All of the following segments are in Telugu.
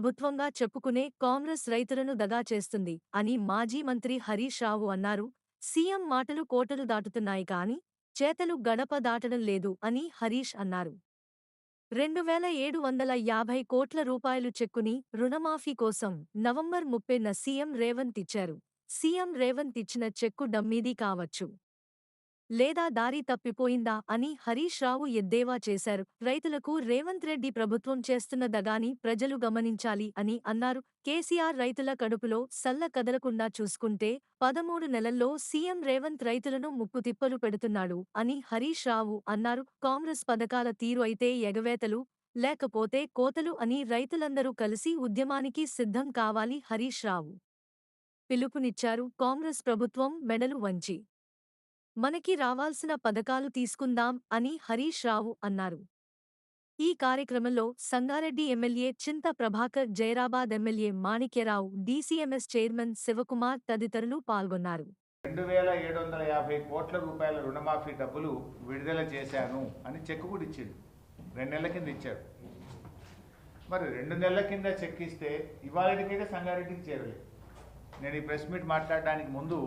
ప్రభుత్వంగా చెప్పుకునే కాంగ్రెస్ రైతులను దగా చేస్తుంది అని మాజీ మంత్రి హరీష్ రావు అన్నారు. సీఎం మాటలు కోటలు దాటుతున్నాయి కాని చేతలు గడప దాటడం లేదు అని హరీష్ అన్నారు. రెండు వేల ఏడు వందల యాభై కోట్ల రూపాయలు చెక్కుని రుణమాఫీ కోసం నవంబర్ ముప్పైన సీఎం రేవంత్ ఇచ్చారు. సీఎం రేవంత్ ఇచ్చిన చెక్కు డమ్మీది కావచ్చు. లేదా దారి తప్పిపోయిందా అని హరీష్ రావు ఎద్దేవా చేశారు. రైతులకు రేవంత్ రెడ్డి ప్రభుత్వం చేస్తున్న దగాని ప్రజలు గమనించాలి అని అన్నారు. కేసీఆర్ రైతుల కడుపులో సల్ల కదలకుండా చూసుకుంటే పదమూడు నెలల్లో సీఎం రేవంత్ రైతులను ముక్కుతిప్పలు పెడుతున్నాడు అని హరీష్ రావు అన్నారు. కాంగ్రెస్ పథకాల తీరు అయితే ఎగవేతలు లేకపోతే కోతలు అని రైతులందరూ కలిసి ఉద్యమానికి సిద్ధం కావాలి హరీష్ రావు. పిలుపునిచ్చారు. కాంగ్రెస్ ప్రభుత్వం మెడలు వంచి మనకి రావాల్సిన పథకాలు తీసుకుందాం అని హరీష్ రావు అన్నారు. ఈ కార్యక్రమంలో Sangareddy MLA Chinta Prabhakar Zaheerabad MLA Manikyarao DCMS chairman Shivakumar తదితరులు పాల్గొన్నారు. రెండు వేల ఏడు వందల యాభై కోట్ల రూపాయల రుణమాఫీ డబ్బులు విడుదల చేశాను అని చెక్ కూడా ఇచ్చాడు. రెండు నెలల కింద ఇచ్చాడు. మరి రెండు నెలల కింద చెక్ ఇస్తే ఇవాళకైతే సంగారెడ్డికి చేరలేదు నేను ఈ ప్రెస్ మీట్ మాట్లాడడానికి ముందు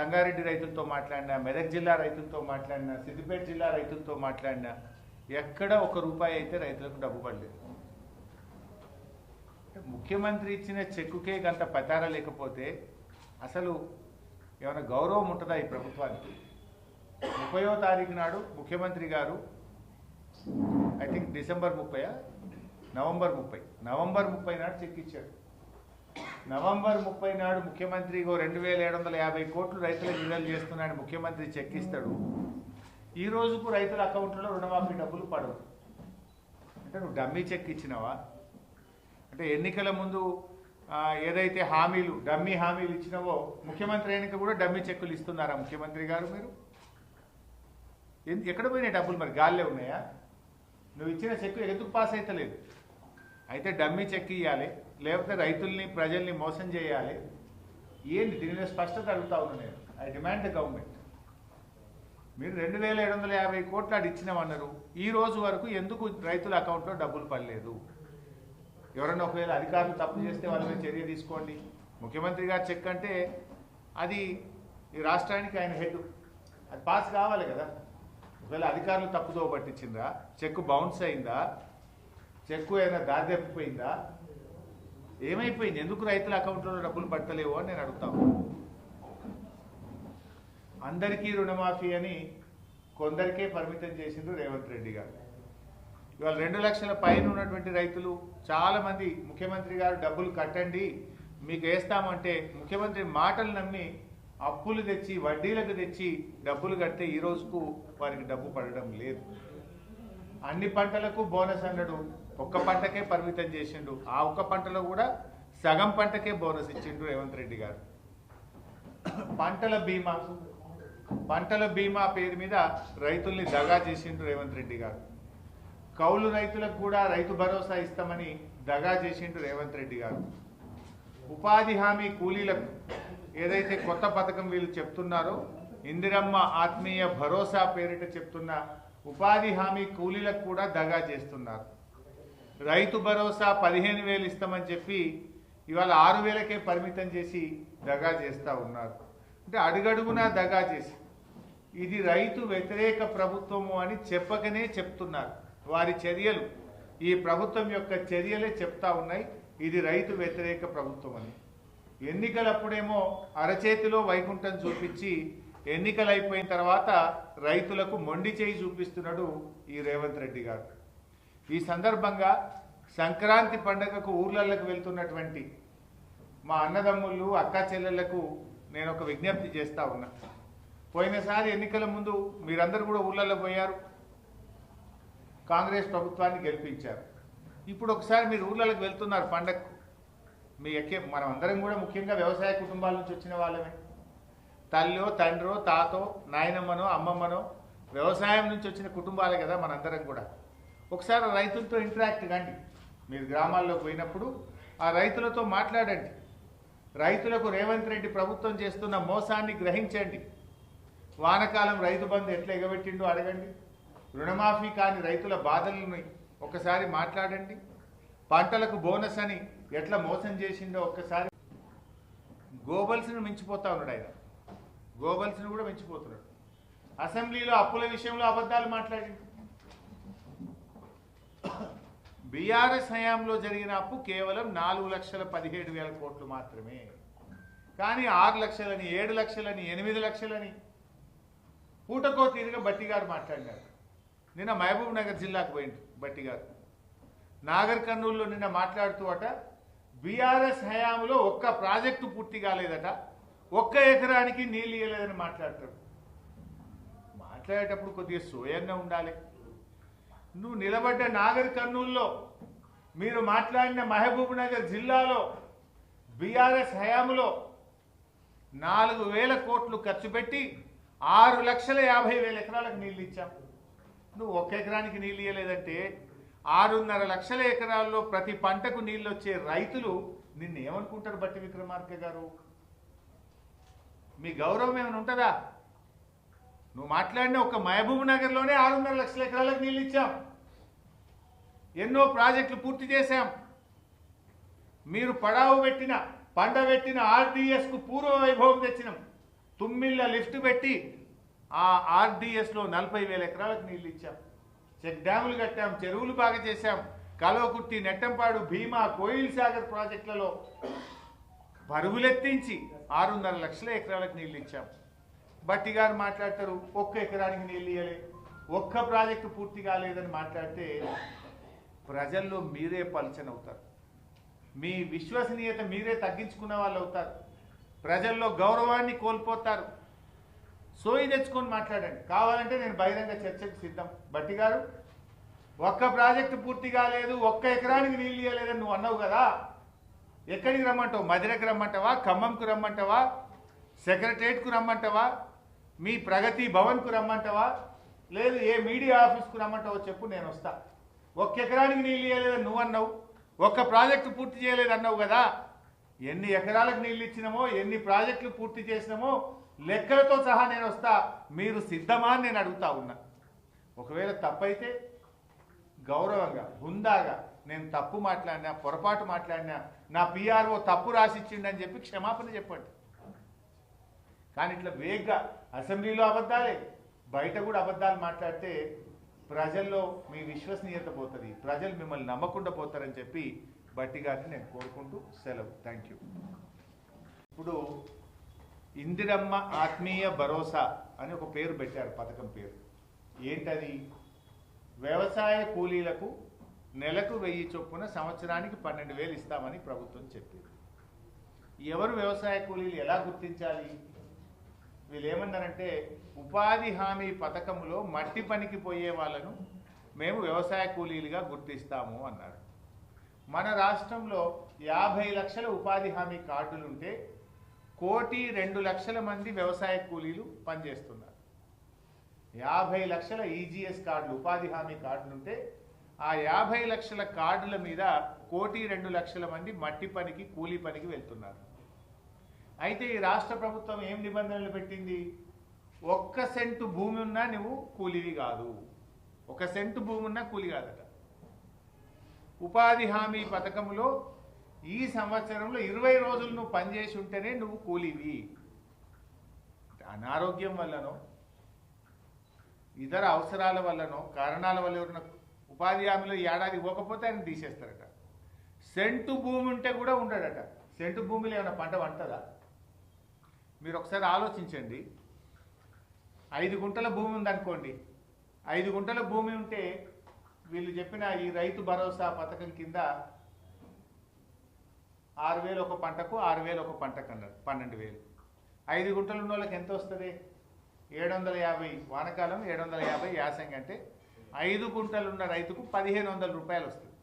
సంగారెడ్డి రైతులతో మాట్లాడినా మెదక్ జిల్లా రైతులతో మాట్లాడినా సిద్దిపేట జిల్లా రైతులతో మాట్లాడినా ఎక్కడ ఒక రూపాయి అయితే రైతులకు డబ్బు పడలేదు. ముఖ్యమంత్రి ఇచ్చిన చెక్కుకే గంత పతార లేకపోతే అసలు ఏమైనా గౌరవం ఉంటుందా ఈ ప్రభుత్వానికి? ముప్పయో తారీఖు నాడు ముఖ్యమంత్రి గారు ఐ థింక్ డిసెంబర్ ముప్పై నవంబర్ ముప్పై. నవంబర్ ముప్పై నాడు చెక్ ఇచ్చాడు నవంబర్ ముప్పై నాడు ముఖ్యమంత్రి రెండు వేల ఏడు వందల యాభై కోట్లు రైతులకు విడుదల చేస్తున్నాడు ముఖ్యమంత్రి చెక్ ఇస్తాడు ఈ రోజుకు రైతుల అకౌంట్లో రుణమాఫీ డబ్బులు పడవు. అంటే నువ్వు డమ్మీ చెక్ ఇచ్చినావా అంటే ఎన్నికల ముందు ఏదైతే హామీలు డమ్మీ హామీలు ఇచ్చినావో ముఖ్యమంత్రి అయినక కూడా డమ్మీ చెక్కులు ఇస్తున్నారా ముఖ్యమంత్రి గారు మీరు? ఎక్కడ పోయినాయి డబ్బులు మరి? గాల్లే ఉన్నాయా? నువ్వు ఇచ్చిన చెక్కు ఎందుకు పాస్ అవుతలేదు అయితే డమ్మీ చెక్ ఇవ్వాలి లేకపోతే రైతుల్ని ప్రజల్ని మోసం చేయాలి. ఏంటి దీని మీద స్పష్టత అడుగుతా ఉన్నాను నేను. I demand the government. మీరు రెండు వేల ఏడు వందల యాభై కోట్లు అది ఇచ్చినామన్నారు ఈ రోజు వరకు ఎందుకు రైతుల అకౌంట్లో డబ్బులు పడలేదు? ఎవరైనా ఒకవేళ అధికారులు తప్పు చేస్తే వాళ్ళ మీద చర్య తీసుకోండి. ముఖ్యమంత్రి గారు చెక్ అంటే అది ఈ రాష్ట్రానికి ఆయన హెడ్. అది పాస్ కావాలి కదా. ఒకవేళ అధికారులు తప్పుదో పట్టించిందా చెక్ బౌన్స్ అయిందా? చెక్కు ఏదైనా దారి తప్పిపోయిందా ఏమైపోయింది? ఎందుకు రైతుల అకౌంట్లో డబ్బులు పట్టలేవు అని నేను అడుగుతాను అందరికీ రుణమాఫీ అని కొందరికే పరిమితం చేసిండ్రు రేవంత్ రెడ్డి గారు. ఇవాళ రెండు లక్షల పైన ఉన్నటువంటి రైతులు చాలామంది ముఖ్యమంత్రి గారు డబ్బులు కట్టండి మీకు వేస్తామంటే ముఖ్యమంత్రి మాటలు నమ్మి అప్పులు తెచ్చి వడ్డీలకు తెచ్చి డబ్బులు కడితే ఈ రోజుకు వారికి డబ్బు పడడం లేదు. అన్ని పంటలకు బోనస్ అన్నాడు ఒక్క పంటకే పరిమితం చేసిండు. ఆ ఒక్క పంటలో కూడా సగం పంటకే బోనస్ ఇచ్చిండు రేవంత్ రెడ్డి గారు. పంటల బీమా పంటల బీమా పేరు మీద రైతుల్ని దగా చేసిండు రేవంత్ రెడ్డి గారు. కౌలు రైతులకు కూడా రైతు భరోసా ఇస్తామని దగా చేసిండు రేవంత్ రెడ్డి గారు. ఉపాధి హామీ కూలీలకు ఏదైతే కొత్త పథకం వీళ్ళు చెప్తున్నారో ఇందిరమ్మ ఆత్మీయ భరోసా పేరిట చెప్తున్న ఉపాధి హామీ కూలీలకు కూడా దగా చేస్తున్నారు. రైతు భరోసా పదిహేను వేలు ఇస్తామని చెప్పి ఇవాళ ఆరు వేలకే పరిమితం చేసి దగా చేస్తూ ఉన్నారు. అంటే అడుగడుగునా దగా చేసి. ఇది రైతు వ్యతిరేక ప్రభుత్వము అని చెప్పకనే చెప్తున్నారు. వారి చర్యలు ఈ ప్రభుత్వం యొక్క చర్యలే చెప్తా ఉన్నాయి. ఇది రైతు వ్యతిరేక ప్రభుత్వం అని. ఎన్నికలప్పుడేమో అరచేతిలో వైకుంఠం చూపించి ఎన్నికలు అయిపోయిన తర్వాత రైతులకు మొండి చేయి చూపిస్తున్నాడు ఈ రేవంత్ రెడ్డి గారు. ఈ సందర్భంగా సంక్రాంతి పండగకు ఊర్లలోకి వెళ్తున్నటువంటి మా అన్నదమ్ముళ్ళు అక్క చెల్లెళ్ళకు నేను ఒక విజ్ఞప్తి చేస్తా ఉన్నా. పోయినసారి ఎన్నికల ముందు మీరందరూ కూడా ఊర్లలో పోయారు. కాంగ్రెస్ ప్రభుత్వాన్ని గెలిపించారు. ఇప్పుడు ఒకసారి మీరు ఊర్లలోకి వెళ్తున్నారు పండగకు మీ ఎక్కే మనం అందరం కూడా ముఖ్యంగా వ్యవసాయ కుటుంబాల నుంచి వచ్చిన వాళ్ళమే. తల్లో తండ్రో తాతో నాయనమ్మనో అమ్మమ్మనో వ్యవసాయం నుంచి వచ్చిన కుటుంబాలే కదా మనందరం కూడా. ఒకసారి రైతులతో ఇంటరాక్ట్ కండి మీరు గ్రామాల్లోకి పోయినప్పుడు ఆ రైతులతో మాట్లాడండి. రైతులకు రేవంత్ రెడ్డి ప్రభుత్వం చేస్తున్న మోసాన్ని గ్రహించండి. వానకాలం రైతు బంధు ఎట్లా ఎగబెట్టిండో అడగండి. రుణమాఫీ కాని రైతుల బాధలను ఒకసారి మాట్లాడండి. పంటలకు బోనస్ అని ఎట్లా మోసం చేసిండో ఒక్కసారి. గోబల్స్ను మించిపోతా ఉన్నాడు ఆయన. గోబల్స్ను కూడా మించిపోతున్నాడు. అసెంబ్లీలో అప్పుల విషయంలో అబద్ధాలు మాట్లాడి బీఆర్ఎస్ హయాంలో జరిగిన అప్పు కేవలం నాలుగు లక్షల పదిహేడు వేల కోట్లు మాత్రమే. కానీ ఆరు లక్షలని ఏడు లక్షలని ఎనిమిది లక్షలని పూటకో తీరుగా బట్టి గారు మాట్లాడినారు. నిన్న మహబూబ్ నగర్ జిల్లాకు పోయింది బట్టి గారు నాగర్ కర్నూలులో నిన్న మాట్లాడుతూ అట బీఆర్ఎస్ హయాంలో ఒక్క ప్రాజెక్టు పూర్తి కాలేదట ఒక్క ఎకరానికి నీళ్ళు ఇవ్వలేదని మాట్లాడతారు. మాట్లాడేటప్పుడు కొద్దిగా సోయంగా ఉండాలి. నువ్వు నిలబడ్డ నాగర్ కర్నూల్లో మీరు మాట్లాడిన మహబూబ్ నగర్ జిల్లాలో బీఆర్ఎస్ హయాంలో నాలుగు వేల కోట్లు ఖర్చు పెట్టి ఆరు లక్షల యాభై వేల ఎకరాలకు నీళ్ళు ఇచ్చాం. నువ్వు ఒక ఎకరానికి నీళ్ళు ఇవ్వలేదంటే ఆరున్నర లక్షల ఎకరాల్లో ప్రతి పంటకు నీళ్ళు వచ్చే రైతులు నిన్ను ఏమనుకుంటారు బట్టి విక్రమార్క గారు? మీ గౌరవం ఏమైనా ఉంటుందా? నువ్వు మాట్లాడిన ఒక మహబూబ్ నగర్లోనే ఆరున్నర లక్షల ఎకరాలకు నీళ్ళు ఇచ్చాం. ఎన్నో ప్రాజెక్టులు పూర్తి చేశాం. మీరు పడావు పెట్టిన పంట పెట్టిన ఆర్డీఎస్కు పూర్వ వైభవం తెచ్చినాం. తుమ్మిళ్ళ లిఫ్ట్ పెట్టి ఆ ఆర్డీఎస్లో నలభై వేల ఎకరాలకు నీళ్ళు ఇచ్చాం. చెక్ డ్యాములు కట్టాం చెరువులు బాగా చేశాం. కలవకుర్తి నెట్టంపాడు భీమా కోయిల్ సాగర్ ప్రాజెక్టులలో పరుగులెత్తించి ఆరున్నర లక్షల ఎకరాలకు నీళ్ళు ఇచ్చాం. బట్టి గారు మాట్లాడతారు ఒక్క ఎకరానికి నీళ్ళు ఇవ్వలే ఒక్క ప్రాజెక్టు పూర్తి కాలేదని మాట్లాడితే ప్రజల్లో మీరే పలచనవుతారు మీ విశ్వసనీయత మీరే తగ్గించుకున్న వాళ్ళు అవుతారు. ప్రజల్లో గౌరవాన్ని కోల్పోతారు. సోయి తెచ్చుకొని మాట్లాడండి. కావాలంటే నేను బహిరంగ చర్చకు సిద్ధం. బట్టి గారు ఒక్క ప్రాజెక్టు పూర్తి కాలేదు ఒక్క ఎకరానికి నీళ్ళు ఇవ్వలేదని నువ్వు అన్నావు కదా. ఎక్కడికి రమ్మంటావు? మదిరకు రమ్మంటావా? ఖమ్మంకు రమ్మంటావా? సెక్రటరేట్కు రమ్మంటావా? మీ ప్రగతి భవన్కు రమ్మంటావా? లేదు ఏ మీడియా ఆఫీస్కు రమ్మంటావో చెప్పు నేను వస్తా. ఒక్క ఎకరానికి నీళ్ళు ఇవ్వలేదని నువ్వు అన్నావు. ఒక్క ప్రాజెక్టు పూర్తి చేయలేదు అన్నావు కదా. ఎన్ని ఎకరాలకు నీళ్ళు ఇచ్చినామో ఎన్ని ప్రాజెక్టులు పూర్తి చేసినామో లెక్కలతో సహా నేను వస్తా. మీరు సిద్ధమా అని నేను అడుగుతా ఉన్నా. ఒకవేళ తప్పైతే గౌరవంగా హుందాగా నేను తప్పు మాట్లాడినా పొరపాటు మాట్లాడినా నా పిఆర్ఓ తప్పు రాసిచ్చిండని చెప్పి క్షమాపణ చెప్పండి. కానీ ఇట్లా వేగ్గా అసెంబ్లీలో అబద్ధాలే. బయట కూడా అబద్ధాలు మాట్లాడితే ప్రజల్లో మీ విశ్వసనీయత పోతుంది. ప్రజలు మిమ్మల్ని నమ్మకుండా పోతారని చెప్పి బట్టి గారిని నేను కోరుకుంటూ సెలవు. Thank you. ఇప్పుడు ఇందిరమ్మ ఆత్మీయ భరోసా అని ఒక పేరు పెట్టారు పథకం పేరు. ఏంటది? వ్యవసాయ కూలీలకు నెలకు వెయ్యి చొప్పున సంవత్సరానికి పన్నెండు వేలు ఇస్తామని ప్రభుత్వం చెప్పింది. ఎవరు వ్యవసాయ కూలీలు ఎలా గుర్తించాలి? వీళ్ళు ఏమన్నారంటే ఉపాధి హామీ పథకంలో మట్టి పనికి పోయే వాళ్ళను మేము వ్యవసాయ కూలీలుగా గుర్తిస్తాము అన్నారు. మన రాష్ట్రంలో యాభై లక్షల ఉపాధి హామీ కార్డులుంటే కోటి రెండు లక్షల మంది వ్యవసాయ కూలీలు పనిచేస్తున్నారు. యాభై లక్షల ఈజీఎస్ కార్డులు ఉపాధి హామీ కార్డులు ఉంటే ఆ యాభై లక్షల కార్డుల మీద కోటి రెండు లక్షల మంది మట్టి పనికి కూలీ పనికి వెళ్తున్నారు. అయితే ఈ రాష్ట్ర ప్రభుత్వం ఏం నిబంధనలు పెట్టింది? ఒక్క సెంటు భూమి ఉన్నా నువ్వు కూలీవి కాదు. ఒక సెంటు భూమి ఉన్నా కూలి కాదట. ఉపాధి హామీ పథకంలో ఈ సంవత్సరంలో ఇరవై రోజులు నువ్వు పనిచేసి ఉంటేనే నువ్వు కూలీవి. అనారోగ్యం వల్లనో ఇతర అవసరాల వల్లనో కారణాల వల్ల ఎవరైనా ఉపాధి హామీలో ఏడాది ఇవ్వకపోతే ఆయన తీసేస్తారట. సెంటు భూమి ఉంటే కూడా ఉండడట. సెంటు భూమిలో ఏమైనా పంట పంటదా? మీరు ఒకసారి ఆలోచించండి. ఐదు గుంటల భూమి ఉందనుకోండి. ఐదు గుంటల భూమి ఉంటే వీళ్ళు చెప్పిన ఈ రైతు భరోసా పథకం కింద ఆరు వేలు ఒక పంటకు ఆరు వేలు ఒక పంటకు అన్నారు పన్నెండు వేలు. ఐదు గుంటలు ఉన్న వాళ్ళకి ఎంత వస్తుంది? ఏడు వందల యాభై వానకాలం ఏడు వందల యాభై యాసంగి అంటే ఐదు గుంటలు ఉన్న రైతుకు పదిహేను వందల రూపాయలు వస్తుంది.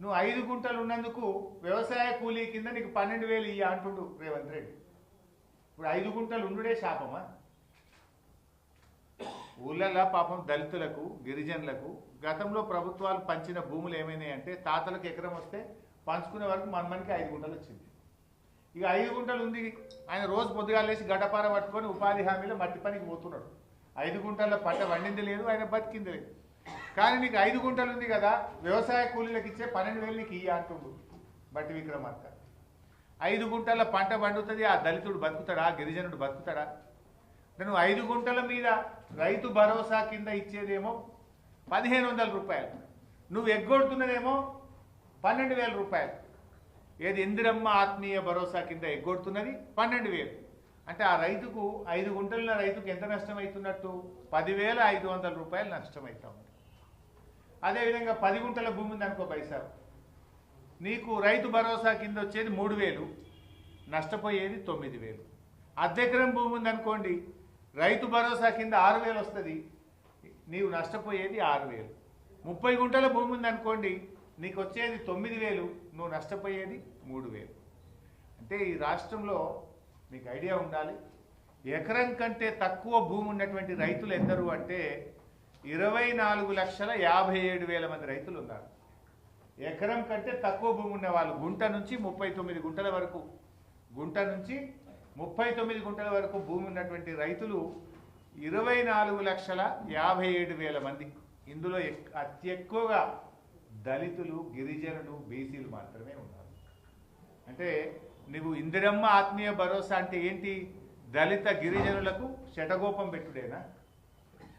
నువ్వు ఐదు గుంటలు ఉన్నందుకు వ్యవసాయ కూలీ కింద నీకు పన్నెండు వేలు ఇయ్య అంటుండు రేవంత్ రెడ్డి. ఇప్పుడు ఐదు గుంటలు ఉండుడే శాపమా? ఊళ్ళల్లో పాపం దళితులకు గిరిజనులకు గతంలో ప్రభుత్వాలు పంచిన భూములు ఏమైనాయి అంటే తాతలకు ఎకరం వస్తే పంచుకునే వరకు మన మనకి ఐదు గుంటలు వచ్చింది. ఇక ఐదు గుంటలు ఉంది ఆయన రోజు పొద్దుగా లేచి పట్టుకొని ఉపాధి హామీలో మట్టి పనికి పోతున్నాడు. ఐదు గుంటల్లో పంట వండింది లేదు ఆయన బతికింది లేదు. కానీ నీకు ఐదు గుంటలు ఉంది కదా వ్యవసాయ కూలీలకు ఇచ్చే పన్నెండు వేలు నీకు ఇయ్య అంటుండు బట్టి విక్రమార్క. ఐదు గుంటల పంట పండుతుంది ఆ దళితుడు బతుకుతాడా గిరిజనుడు బతుకుతాడా? నువ్వు ఐదు గుంటల మీద రైతు భరోసా కింద ఇచ్చేదేమో పదిహేను వందల రూపాయలు. నువ్వు ఎగ్గొడుతున్నదేమో పన్నెండు వేల రూపాయలు. ఏది ఇందిరమ్మ ఆత్మీయ భరోసా కింద ఎగ్గొడుతున్నది? పన్నెండు వేలు. అంటే ఆ రైతుకు ఐదు గుంటల రైతుకు ఎంత నష్టం అవుతున్నట్టు పదివేల ఐదు వందల రూపాయలు నష్టం అవుతా ఉంది. అదేవిధంగా పది గుంటల భూమి ఉంది అనుకో పైసా నీకు రైతు భరోసా కింద వచ్చేది మూడు వేలు నష్టపోయేది తొమ్మిది వేలు. అద్దెకరం భూమి ఉందనుకోండి రైతు భరోసా కింద ఆరు వేలు వస్తుంది నీవు నష్టపోయేది ఆరు వేలు. ముప్పై గుంటల భూమి ఉందనుకోండి నీకు వచ్చేది తొమ్మిది వేలు నువ్వు నష్టపోయేది మూడు వేలు. అంటే ఈ రాష్ట్రంలో మీకు ఐడియా ఉండాలి. ఎకరం కంటే తక్కువ భూమి ఉన్నటువంటి రైతులు ఎందరు అంటే ఇరవై నాలుగు లక్షల యాభై ఏడు వేల మంది రైతులు ఉన్నారు. ఎకరం కంటే తక్కువ భూమి ఉన్న వాళ్ళు గుంట నుంచి ముప్పై తొమ్మిది గుంటల వరకు గుంట నుంచి ముప్పై తొమ్మిది గుంటల వరకు భూమి ఉన్నటువంటి రైతులు ఇరవై నాలుగు లక్షల యాభై ఏడు వేల మంది. ఇందులో అతి ఎక్కువగా దళితులు గిరిజనులు బీసీలు మాత్రమే ఉన్నారు. అంటే నువ్వు ఇందిరమ్మ ఆత్మీయ భరోసా అంటే ఏంటి? దళిత గిరిజనులకు శటగోపం పెట్టుడేనా?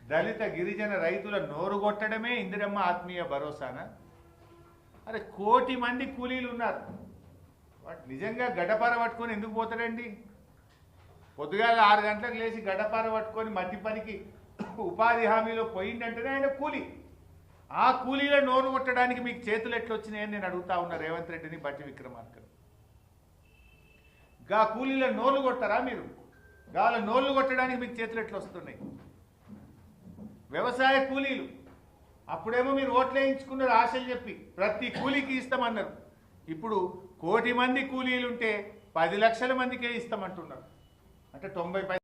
దళిత గిరిజన రైతుల నోరు కొట్టడమే ఇందిరమ్మ ఆత్మీయ భరోసానా? అరే కోటి మంది కూలీలు ఉన్నారు. వాటి నిజంగా గడపార పట్టుకొని ఎందుకు పోతాడండి పొద్దుగాల ఆరు గంటలకు లేచి గడపార పట్టుకొని మట్టి పనికి ఉపాధి హామీలో పోయిందంటేనే ఆయన కూలీ. ఆ కూలీల నోరు కొట్టడానికి మీకు చేతులు ఎట్లా వచ్చినాయని నేను అడుగుతా ఉన్నా రేవంత్ రెడ్డిని బట్టి విక్రమార్కను. గా కూలీల నోళ్ళు కొట్టరా మీరు? గాల నోళ్ళు కొట్టడానికి మీకు చేతులు ఎట్లా వస్తున్నాయి వ్యవసాయ కూలీలు. అప్పుడేమో మీరు ఓట్లు వేయించుకున్నారు ఆశలు చెప్పి ప్రతి కూలీకి ఇస్తామన్నారు. ఇప్పుడు కోటి మంది కూలీలు ఉంటే పది లక్షల మందికే ఇస్తామంటున్నారు. అంటే తొంభై